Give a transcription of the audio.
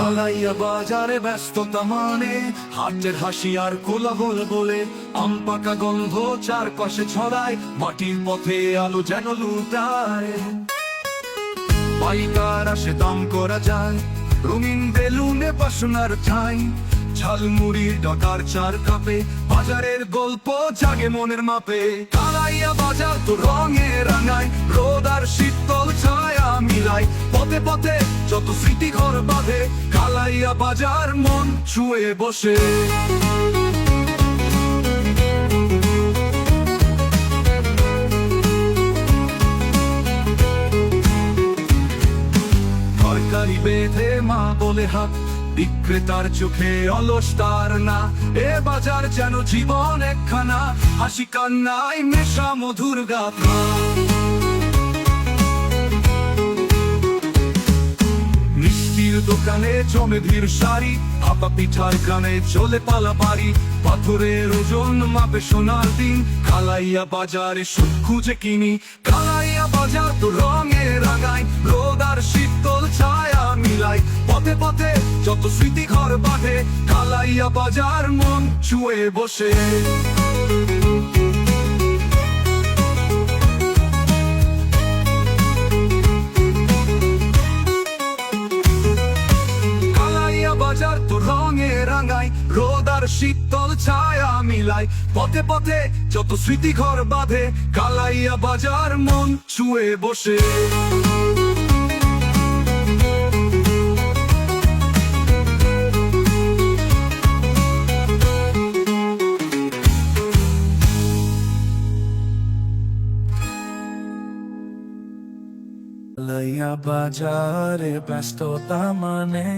কালাইয়া বাজারে ব্যস্ততা মানে হাটের হাসি আর কোলাহল বলে। আম পাকা গন্ধ চারপাশে ছড়ায়, মাটির পথে আলো যেন লুটায়। পাইকার আসে দাম করা যায়, রঙিন বেলুনে বাসনার ঠাই। ঝালমুড়ির ডকার চার কাপে, বাজারের গল্প জাগে মনের মাপে। কালাইয়া বাজার তো রঙে রাঙায় রোদ আর শীতল ছায়া মিলাই পথে পথে যত স্মৃতি ঘর বাঁধে কালাইয়া বাজার মন ছুঁয়ে বসে। তরকারি বেঁধে মা বলে হাত, বিক্রেতার চোখে অলস তার না। এ বাজার যেন জীবন একখানা, হাসি কান্নায় মেশা মধুর গাথা। দোকানে জমে ভিড় সারি আপা পিঠার গানে চলে পালা পারি পাথরের ওজন মাপে সোনার দিন কালাইয়া বাজারে সুখ খুঁজে কিনি। কালাইয়া বাজার তো রঙে রাঙায় রোদ আর শীতল ছায়া মিলাই। পথে পথে যত স্মৃতি ঘর বাঁধে কালাইয়া বাজার মন ছুঁয়ে বসে। শীতল ছায়া মিলাই পথে পথে যত স্মৃতি ঘর বাঁধে, কালাইয়া বাজার মন ছুঁয়ে বসে। বাজারে ব্যস্ততা মানে